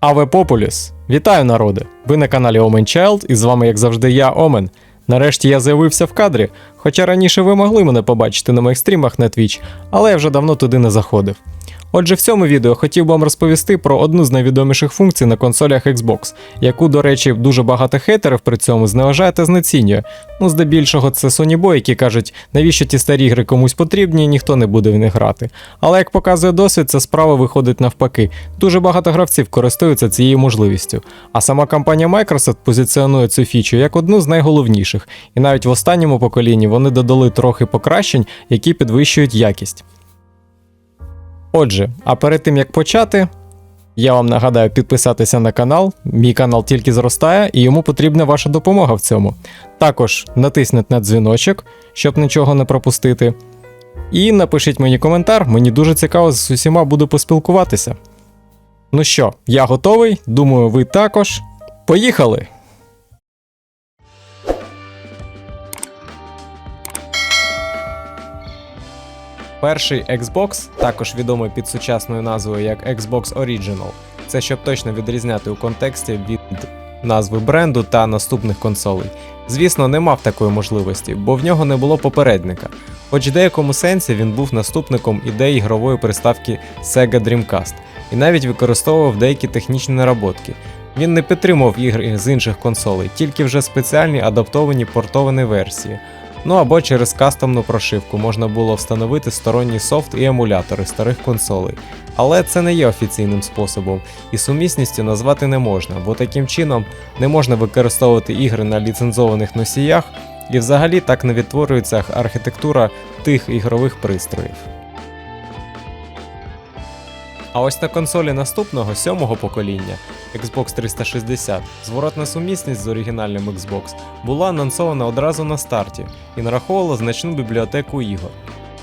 Аве Популіс! Вітаю, народи! Ви на каналі Omen Child, і з вами, як завжди, я, Омен. Нарешті я з'явився в кадрі, хоча раніше ви могли мене побачити на моїх стрімах на Twitch, але я вже давно туди не заходив. Отже, в цьому відео хотів би вам розповісти про одну з найвідоміших функцій на консолях Xbox, яку, до речі, дуже багато хейтерів при цьому зневажає та знецінює. Ну, здебільшого, це Sony Boy, які кажуть, навіщо ті старі ігри комусь потрібні, ніхто не буде в них грати. Але як показує досвід, ця справа виходить навпаки. Дуже багато гравців користуються цією можливістю. А сама компанія Microsoft позиціонує цю фічу як одну з найголовніших, і навіть в останньому поколінні вони додали трохи покращень, які підвищують якість. Отже, а перед тим як почати, я вам нагадаю підписатися на канал. Мій канал тільки зростає, і йому потрібна ваша допомога в цьому. Також натисніть на дзвіночок, щоб нічого не пропустити. І напишіть мені коментар, мені дуже цікаво з усіма буду поспілкуватися. Ну що, я готовий, думаю, ви також. Поїхали! Перший Xbox, також відомий під сучасною назвою як Xbox Original, це щоб точно відрізняти у контексті від назви бренду та наступних консолей. Звісно, не мав такої можливості, бо в нього не було попередника. Хоч в деякому сенсі він був наступником ідеї ігрової приставки Sega Dreamcast і навіть використовував деякі технічні наработки. Він не підтримував ігри з інших консолей, тільки вже спеціальні адаптовані портовані версії. Ну або через кастомну прошивку можна було встановити сторонній софт і емулятори старих консолей. Але це не є офіційним способом, і сумісністю назвати не можна, бо таким чином не можна використовувати ігри на ліцензованих носіях, і взагалі так не відтворюється архітектура тих ігрових пристроїв. А ось на консолі наступного сьомого покоління Xbox 360 зворотна сумісність з оригінальним Xbox була анонсована одразу на старті і нараховувала значну бібліотеку ігор.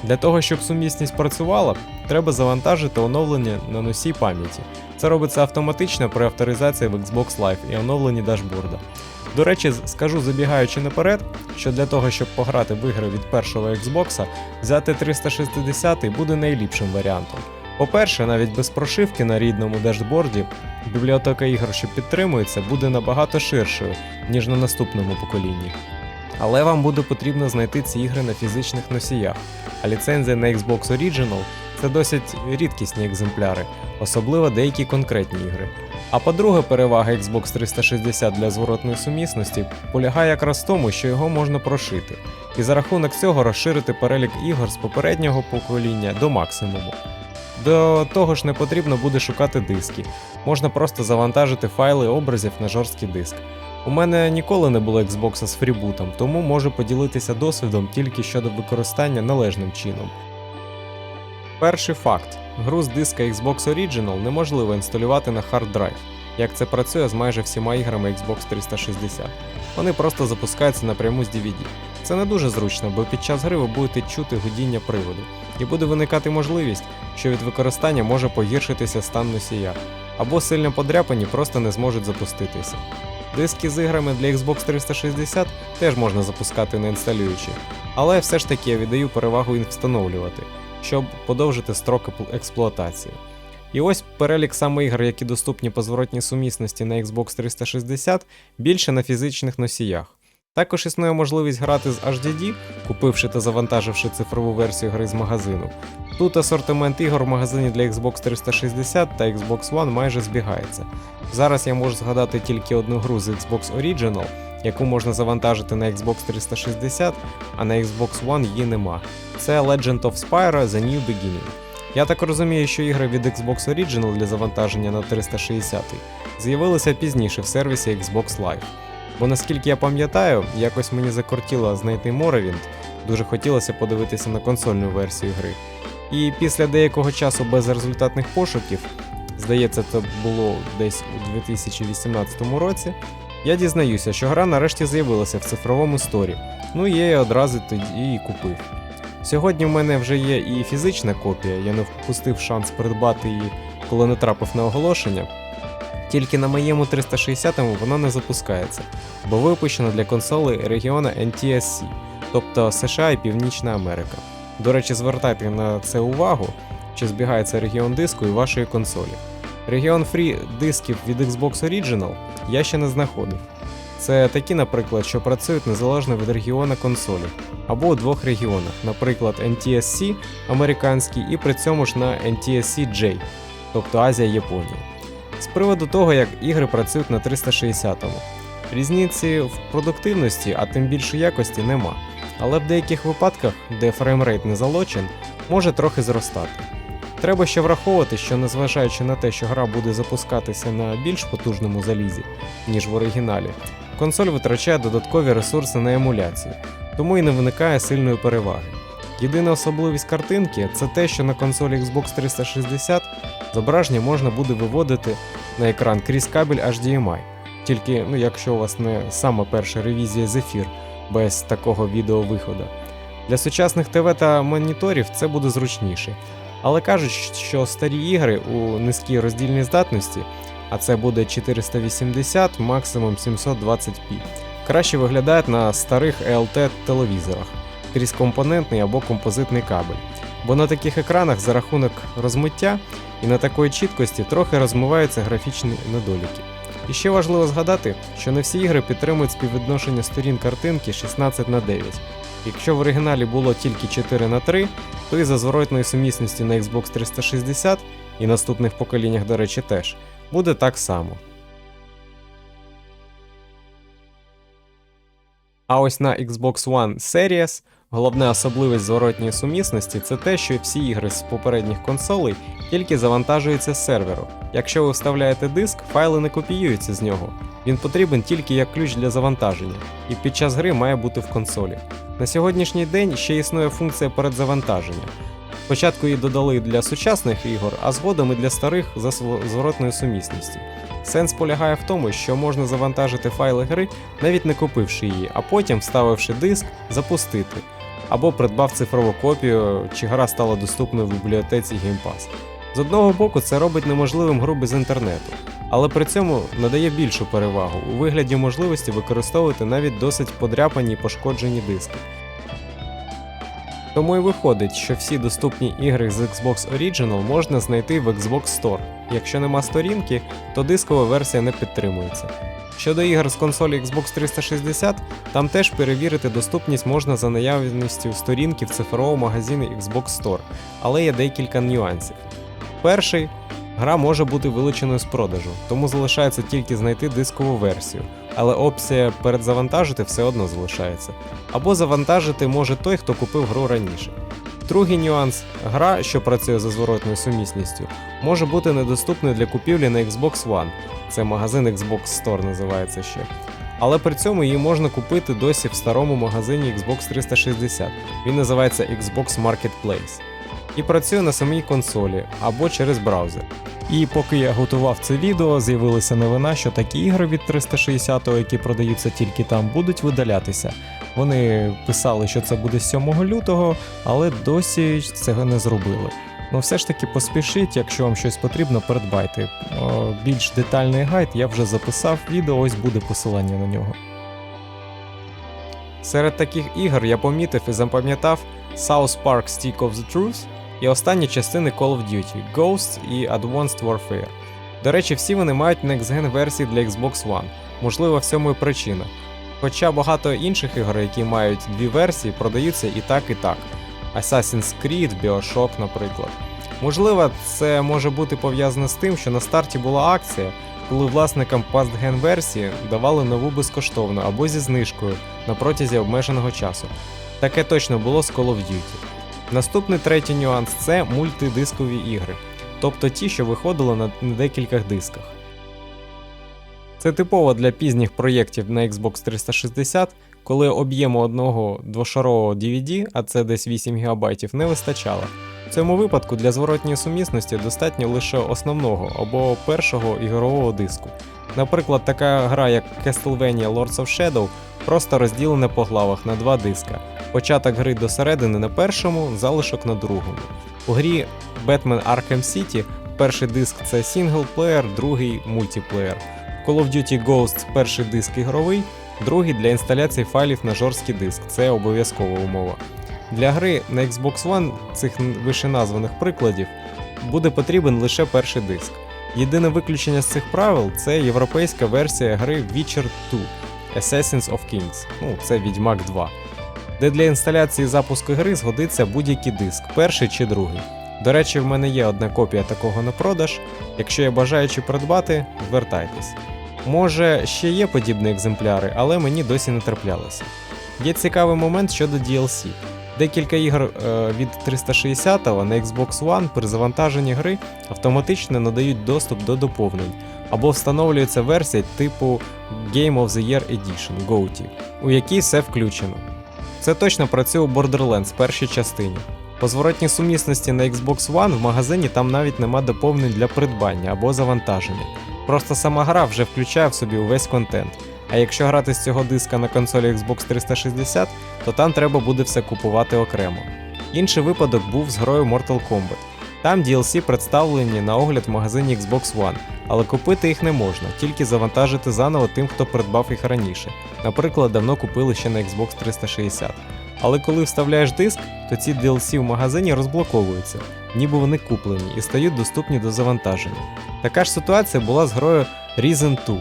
Для того, щоб сумісність працювала, треба завантажити оновлення на носій пам'яті. Це робиться автоматично при авторизації в Xbox Live і оновленні дашборда. До речі, скажу забігаючи наперед, що для того, щоб пограти в ігри від першого Xbox, взяти 360 буде найліпшим варіантом. По-перше, навіть без прошивки на рідному дашборді бібліотека ігор, що підтримується, буде набагато ширшою, ніж на наступному поколінні. Але вам буде потрібно знайти ці ігри на фізичних носіях, а ліцензія на Xbox Original це досить рідкісні екземпляри, особливо деякі конкретні ігри. А по-друге, перевага Xbox 360 для зворотної сумісності полягає якраз в тому, що його можна прошити, і за рахунок цього розширити перелік ігор з попереднього покоління до максимуму. До того ж не потрібно буде шукати диски, можна просто завантажити файли образів на жорсткий диск. У мене ніколи не було Xbox з фрібутом, тому можу поділитися досвідом тільки щодо використання належним чином. Перший факт: гру з диска Xbox Original неможливо інсталювати на хард драйв, як це працює з майже всіма іграми Xbox 360. Вони просто запускаються напряму з DVD. Це не дуже зручно, бо під час гри ви будете чути гудіння приводу, і буде виникати можливість, що від використання може погіршитися стан носія, або сильно подряпані просто не зможуть запуститися. Диски з іграми для Xbox 360 теж можна запускати не інсталюючи, але все ж таки я віддаю перевагу їх встановлювати, щоб подовжити строки експлуатації. І ось перелік саме ігор, які доступні по зворотній сумісності на Xbox 360, більше на фізичних носіях. Також існує можливість грати з HDD, купивши та завантаживши цифрову версію гри з магазину. Тут асортимент ігор в магазині для Xbox 360 та Xbox One майже збігається. Зараз я можу згадати тільки одну гру з Xbox Original, яку можна завантажити на Xbox 360, а на Xbox One її нема. Це Legend of Spyro The New Beginning. Я так розумію, що ігри від Xbox Original для завантаження на 360 з'явилися пізніше в сервісі Xbox Live. Бо наскільки я пам'ятаю, якось мені закортіло знайти Morrowind, дуже хотілося подивитися на консольну версію гри. І після деякого часу безрезультатних пошуків, здається, це було десь у 2018 році, я дізнаюся, що гра нарешті з'явилася в цифровому сторі. Ну і я одразу тоді і купив. Сьогодні в мене вже є і фізична копія, я не впустив шанс придбати її, коли не трапив на оголошення. Тільки на моєму 360-му вона не запускається, бо випущена для консолей регіону NTSC, тобто США і Північна Америка. До речі, звертайте на це увагу, чи збігається регіон диску і вашої консолі. Регіон Free дисків від Xbox Original я ще не знаходив. Це такі, наприклад, що працюють незалежно від регіону консолі, або у двох регіонах, наприклад, NTSC американський і при цьому ж на NTSC J, тобто Азія Японія. З приводу того, як ігри працюють на 360-му. Різниці в продуктивності, а тим більше якості нема. Але в деяких випадках, де фреймрейт не залочен, може трохи зростати. Треба ще враховувати, що незважаючи на те, що гра буде запускатися на більш потужному залізі, ніж в оригіналі, консоль витрачає додаткові ресурси на емуляцію, тому і не виникає сильної переваги. Єдина особливість картинки це те, що на консолі Xbox 360 зображення можна буде виводити на екран крізь кабель HDMI. Тільки ну, якщо у вас не саме перша ревізія Zephyr без такого відеовиходу. Для сучасних ТВ та моніторів це буде зручніше. Але кажуть, що старі ігри у низькій роздільній здатності, а це буде 480, максимум 720p, краще виглядають на старих ELT телевізорах крізь компонентний або композитний кабель. Бо на таких екранах за рахунок розмиття і на такої чіткості трохи розмиваються графічні недоліки. І ще важливо згадати, що не всі ігри підтримують співвідношення сторін картинки 16 на 9. Якщо в оригіналі було тільки 4 на 3, то і за зворотної сумісності на Xbox 360 і наступних поколіннях, до речі, теж буде так само. А ось на Xbox One Series головна особливість зворотньої сумісності це те, що всі ігри з попередніх консолей тільки завантажуються з серверу. Якщо ви вставляєте диск, файли не копіюються з нього. Він потрібен тільки як ключ для завантаження, і під час гри має бути в консолі. На сьогоднішній день ще існує функція передзавантаження. Спочатку її додали для сучасних ігор, а згодом і для старих за зворотною сумісністю. Сенс полягає в тому, що можна завантажити файли гри, навіть не купивши її, а потім, вставивши диск, запустити. Або придбав цифрову копію, чи гра стала доступною в бібліотеці Game Pass. З одного боку, це робить неможливим гру без інтернету, але при цьому надає більшу перевагу у вигляді можливості використовувати навіть досить подряпані і пошкоджені диски. Тому і виходить, що всі доступні ігри з Xbox Original можна знайти в Xbox Store. Якщо нема сторінки, то дискова версія не підтримується. Щодо ігор з консолі Xbox 360, там теж перевірити доступність можна за наявністю сторінки в цифровому магазині Xbox Store, але є декілька нюансів. Перший гра може бути вилученою з продажу, тому залишається тільки знайти дискову версію, але опція передзавантажити все одно залишається. Або завантажити може той, хто купив гру раніше. Другий нюанс гра, що працює за зворотною сумісністю, може бути недоступною для купівлі на Xbox One. Це магазин Xbox Store називається ще. Але при цьому її можна купити досі в старому магазині Xbox 360. Він називається Xbox Marketplace. І працює на самій консолі або через браузер. І поки я готував це відео, з'явилася новина, що такі ігри від 360, які продаються тільки там, будуть видалятися. Вони писали, що це буде 7 лютого, але досі цього не зробили. Ну все ж таки поспішіть, якщо вам щось потрібно, придбайте. О, більш детальний гайд я вже записав відео, ось буде посилання на нього. Серед таких ігор я помітив і запам'ятав South Park Stick of the Truth і останні частини Call of Duty Ghosts і Advanced Warfare. До речі, всі вони мають next-gen версії для Xbox One, можливо, в цьому і причина. Хоча багато інших ігор, які мають дві версії, продаються і так, і так. Assassin's Creed, Bioshock, наприклад. Можливо, це може бути пов'язано з тим, що на старті була акція, коли власникам past-gen версії давали нову безкоштовно або зі знижкою на протязі обмеженого часу. Таке точно було з Call of Duty. Наступний третій нюанс це мультидискові ігри, тобто ті, що виходили на декількох дисках. Це типово для пізніх проєктів на Xbox 360, коли об'єму одного двошарового DVD, а це десь 8 ГБ, не вистачало. В цьому випадку для зворотньої сумісності достатньо лише основного або першого ігрового диску. Наприклад, така гра, як Castlevania Lords of Shadow, просто розділена по главах на два диска. Початок гри до середини на першому, залишок на другому. У грі Batman Arkham City перший диск це сінглплеєр, другий мультиплеєр. Call of Duty Ghosts перший диск ігровий, другий для інсталяції файлів на жорсткий диск. Це обов'язкова умова. Для гри на Xbox One цих вишеназваних прикладів буде потрібен лише перший диск. Єдине виключення з цих правил це європейська версія гри Witcher 2 Assassins of Kings, ну це Відьмак 2, де для інсталяції запуску гри згодиться будь-який диск, перший чи другий. До речі, в мене є одна копія такого на продаж. Якщо є бажаючі придбати, звертайтесь. Може, ще є подібні екземпляри, але мені досі не траплялося. Є цікавий момент щодо DLC. Декілька ігор е, від 360 на Xbox One при завантаженні гри автоматично надають доступ до доповнень або встановлюється версія типу Game of the Year Edition GOTY, у якій все включено. Це точно працює у Borderlands першій частині. По зворотній сумісності на Xbox One в магазині там навіть нема доповнень для придбання або завантаження. Просто сама гра вже включає в собі увесь контент. А якщо грати з цього диска на консолі Xbox 360, то там треба буде все купувати окремо. Інший випадок був з грою Mortal Kombat. Там DLC представлені на огляд в магазині Xbox One, але купити їх не можна, тільки завантажити заново тим, хто придбав їх раніше. Наприклад, давно купили ще на Xbox 360. Але коли вставляєш диск, то ці DLC в магазині розблоковуються, ніби вони куплені і стають доступні до завантаження. Така ж ситуація була з грою Risen 2,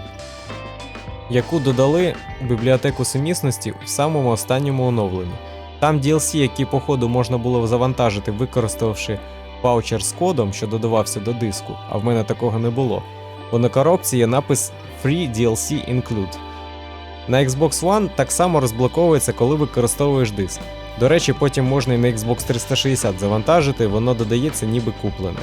яку додали у бібліотеку сумісності в самому останньому оновленні. Там DLC, які по ходу можна було завантажити, використавши ваучер з кодом, що додавався до диску, а в мене такого не було. Бо на коробці є напис Free DLC Include. На Xbox One так само розблоковується, коли використовуєш диск. До речі, потім можна і на Xbox 360 завантажити, воно додається ніби куплене.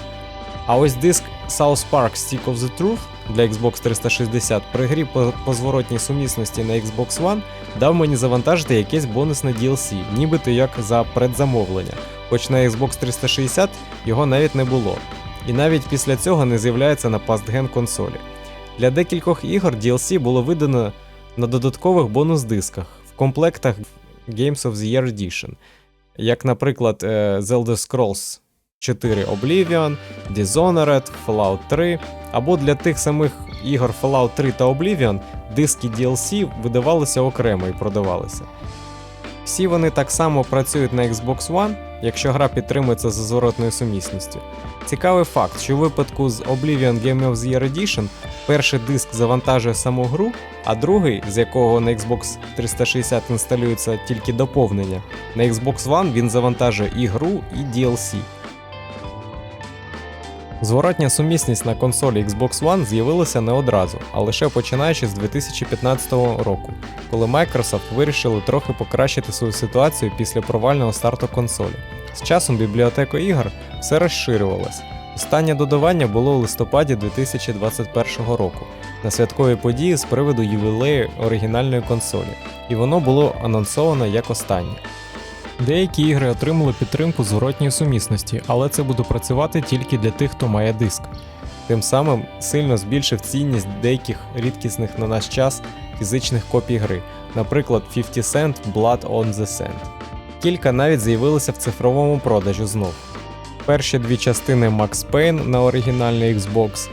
А ось диск South Park Stick of the Truth для Xbox 360 при грі по, по зворотній сумісності на Xbox One дав мені завантажити якесь бонусне DLC, нібито як за предзамовлення, хоч на Xbox 360 його навіть не було. І навіть після цього не з'являється на пастген консолі. Для декількох ігор DLC було видано на додаткових бонус-дисках в комплектах Games of the Year Edition, як, наприклад, е, Zelda Scrolls 4 Oblivion, Dishonored, Fallout 3, або для тих самих ігор Fallout 3 та Oblivion диски DLC видавалися окремо і продавалися. Всі вони так само працюють на Xbox One, якщо гра підтримується за зворотною сумісністю. Цікавий факт, що у випадку з Oblivion Game of the Year Edition перший диск завантажує саму гру, а другий, з якого на Xbox 360 інсталюється тільки доповнення, на Xbox One він завантажує і гру, і DLC. Зворотня сумісність на консолі Xbox One з'явилася не одразу, а лише починаючи з 2015 року, коли Microsoft вирішили трохи покращити свою ситуацію після провального старту консолі. З часом бібліотека ігор все розширювалась. Останнє додавання було у листопаді 2021 року на святковій події з приводу ювілею оригінальної консолі, і воно було анонсовано як останнє. Деякі ігри отримали підтримку зворотньої сумісності, але це буде працювати тільки для тих, хто має диск. Тим самим сильно збільшив цінність деяких рідкісних на наш час фізичних копій гри, наприклад, 50 Cent Blood on the Sand. Кілька навіть з'явилися в цифровому продажі знов. Перші дві частини Max Payne на оригінальний Xbox,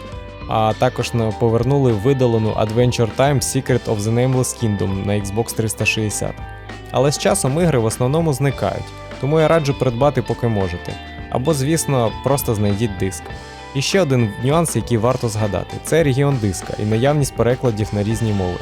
а також повернули видалену Adventure Time Secret of the Nameless Kingdom на Xbox 360. Але з часом ігри в основному зникають, тому я раджу придбати поки можете. Або, звісно, просто знайдіть диск. І ще один нюанс, який варто згадати, це регіон диска і наявність перекладів на різні мови.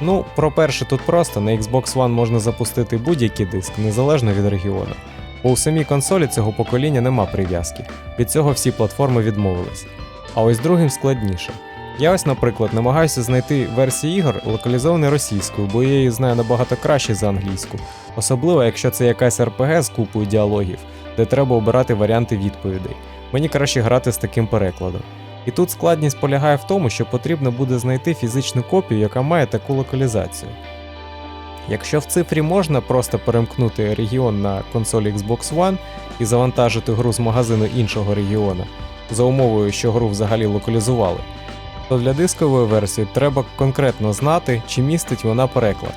Ну, про перше тут просто на Xbox One можна запустити будь-який диск, незалежно від регіону. Бо у самій консолі цього покоління нема прив'язки, від цього всі платформи відмовились. А ось другим складніше. Я ось, наприклад, намагаюся знайти версії ігор, локалізовані російською, бо я її знаю набагато краще за англійську, особливо якщо це якась RPG з купою діалогів, де треба обирати варіанти відповідей. Мені краще грати з таким перекладом. І тут складність полягає в тому, що потрібно буде знайти фізичну копію, яка має таку локалізацію. Якщо в цифрі можна просто перемкнути регіон на консолі Xbox One і завантажити гру з магазину іншого регіона, за умовою, що гру взагалі локалізували, то для дискової версії треба конкретно знати, чи містить вона переклад.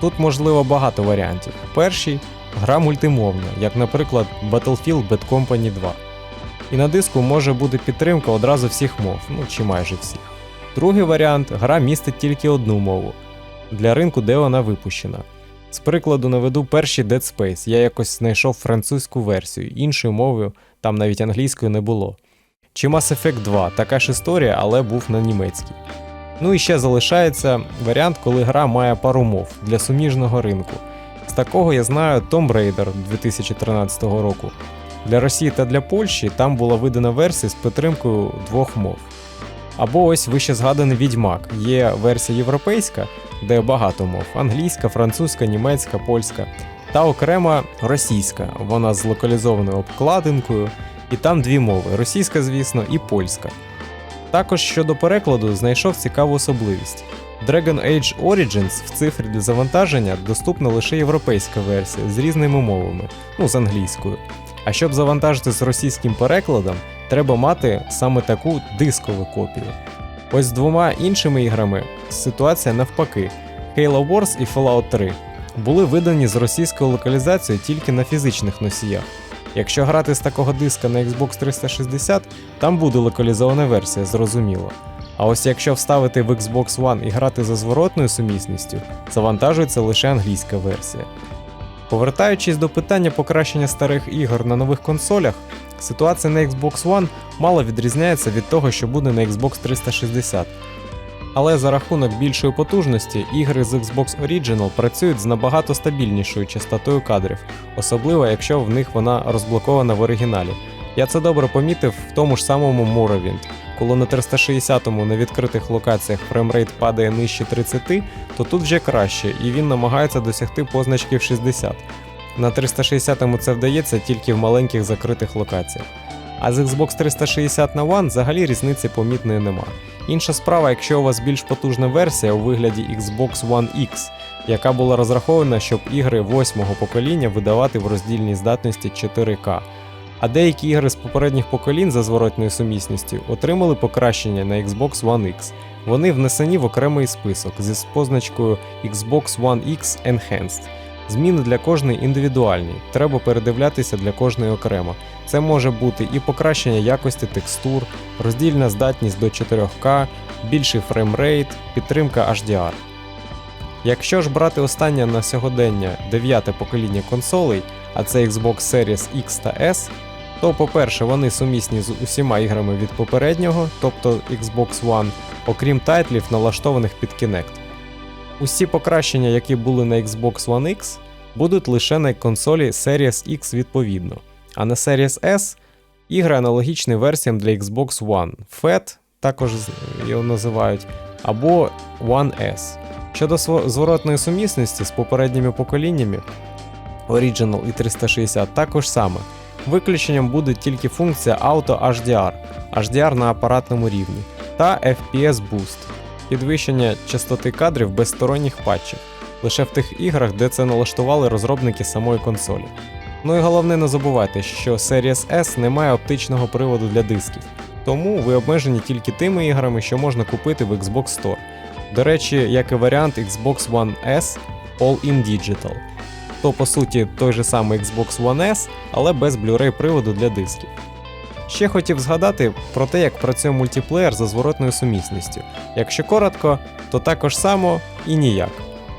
Тут можливо багато варіантів. Перший гра мультимовна, як, наприклад, Battlefield Bad Company 2. І на диску може бути підтримка одразу всіх мов, ну чи майже всіх. Другий варіант гра містить тільки одну мову для ринку, де вона випущена. З прикладу наведу перший Dead Space. Я якось знайшов французьку версію, іншою мовою, там навіть англійською не було. Чи Mass Effect 2, така ж історія, але був на німецькій. Ну і ще залишається варіант, коли гра має пару мов для суміжного ринку. З такого я знаю Tomb Raider 2013 року. Для Росії та для Польщі там була видана версія з підтримкою двох мов. Або ось вище згаданий Відьмак. Є версія європейська, де багато мов: англійська, французька, німецька, польська, та окрема російська. Вона з локалізованою обкладинкою, і там дві мови: російська, звісно, і польська. Також щодо перекладу знайшов цікаву особливість. Dragon Age Origins в цифрі для завантаження доступна лише європейська версія з різними мовами, ну з англійською. А щоб завантажити з російським перекладом, треба мати саме таку дискову копію. Ось з двома іншими іграми ситуація навпаки: Halo Wars і Fallout 3 були видані з російською локалізацією тільки на фізичних носіях. Якщо грати з такого диска на Xbox 360, там буде локалізована версія, зрозуміло. А ось якщо вставити в Xbox One і грати за зворотною сумісністю, завантажується лише англійська версія. Повертаючись до питання покращення старих ігор на нових консолях, ситуація на Xbox One мало відрізняється від того, що буде на Xbox 360. Але за рахунок більшої потужності ігри з Xbox Original працюють з набагато стабільнішою частотою кадрів, особливо якщо в них вона розблокована в оригіналі. Я це добре помітив в тому ж самому Morrowind. Коли на 360-му на відкритих локаціях фреймрейт падає нижче 30, то тут вже краще, і він намагається досягти позначки 60. На 360-му це вдається тільки в маленьких закритих локаціях. А з Xbox 360 на One взагалі різниці помітної нема. Інша справа, якщо у вас більш потужна версія у вигляді Xbox One X, яка була розрахована, щоб ігри восьмого покоління видавати в роздільній здатності 4К. А деякі ігри з попередніх поколінь за зворотною сумісністю отримали покращення на Xbox One X. Вони внесені в окремий список зі позначкою Xbox One X Enhanced. Зміни для кожної індивідуальні, треба передивлятися для кожної окремо. Це може бути і покращення якості текстур, роздільна здатність до 4К, більший фреймрейт, підтримка HDR. Якщо ж брати останнє на сьогодення дев'яте покоління консолей, а це Xbox Series X та S, то, по-перше, вони сумісні з усіма іграми від попереднього, тобто Xbox One, окрім тайтлів, налаштованих під Kinect. Усі покращення, які були на Xbox One X, будуть лише на консолі Series X відповідно. А на Series S ігри аналогічні версіям для Xbox One, FAT, також його називають, або One S. Щодо зворотної сумісності з попередніми поколіннями, Original і 360 також саме. Виключенням буде тільки функція Auto HDR, HDR на апаратному рівні, та FPS Boost, підвищення частоти кадрів без сторонніх патчів, лише в тих іграх, де це налаштували розробники самої консолі. Ну і головне не забувайте, що Series S не має оптичного приводу для дисків, тому ви обмежені тільки тими іграми, що можна купити в Xbox Store. До речі, як і варіант Xbox One S All-in Digital то по суті той же самий Xbox One S, але без Blu-ray приводу для дисків. Ще хотів згадати про те, як працює мультиплеєр за зворотною сумісністю. Якщо коротко, то також само і ніяк.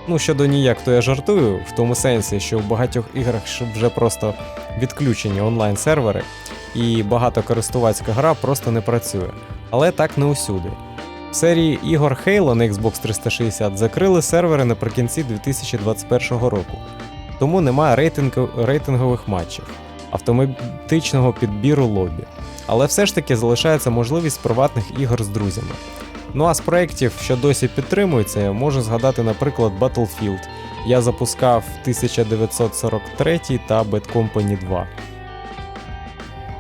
Ну, щодо ніяк, то я жартую, в тому сенсі, що в багатьох іграх вже просто відключені онлайн-сервери, і багатокористувацька гра просто не працює. Але так не усюди. В серії ігор Halo на Xbox 360 закрили сервери наприкінці 2021 року тому немає рейтингу, рейтингових матчів, автоматичного підбіру лобі. Але все ж таки залишається можливість приватних ігор з друзями. Ну а з проєктів, що досі підтримуються, я можу згадати, наприклад, Battlefield. Я запускав 1943 та Bad Company 2.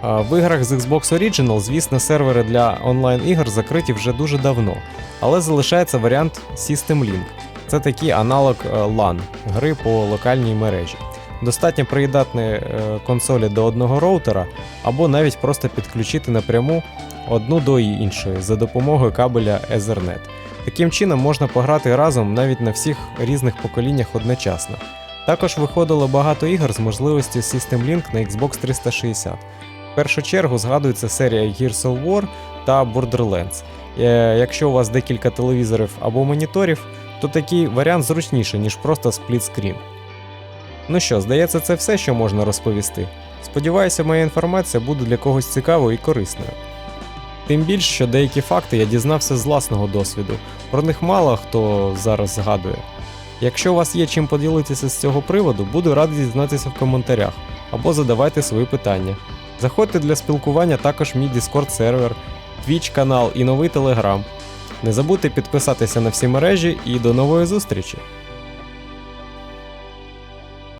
В іграх з Xbox Original, звісно, сервери для онлайн-ігор закриті вже дуже давно, але залишається варіант System Link. Це такий аналог е, LAN, гри по локальній мережі. Достатньо приєднати е, консолі до одного роутера, або навіть просто підключити напряму одну до іншої за допомогою кабеля Ethernet. Таким чином можна пограти разом навіть на всіх різних поколіннях одночасно. Також виходило багато ігор з можливістю System Link на Xbox 360. В першу чергу згадується серія Gears of War та Borderlands. Е, якщо у вас декілька телевізорів або моніторів, то такий варіант зручніше, ніж просто сплітскрін. Ну що, здається, це все, що можна розповісти. Сподіваюся, моя інформація буде для когось цікавою і корисною. Тим більш, що деякі факти я дізнався з власного досвіду, про них мало хто зараз згадує. Якщо у вас є чим поділитися з цього приводу, буду радий дізнатися в коментарях або задавайте свої питання. Заходьте для спілкування також в мій Discord сервер, Twitch канал і новий Telegram. Не забудьте підписатися на всі мережі і до нової зустрічі!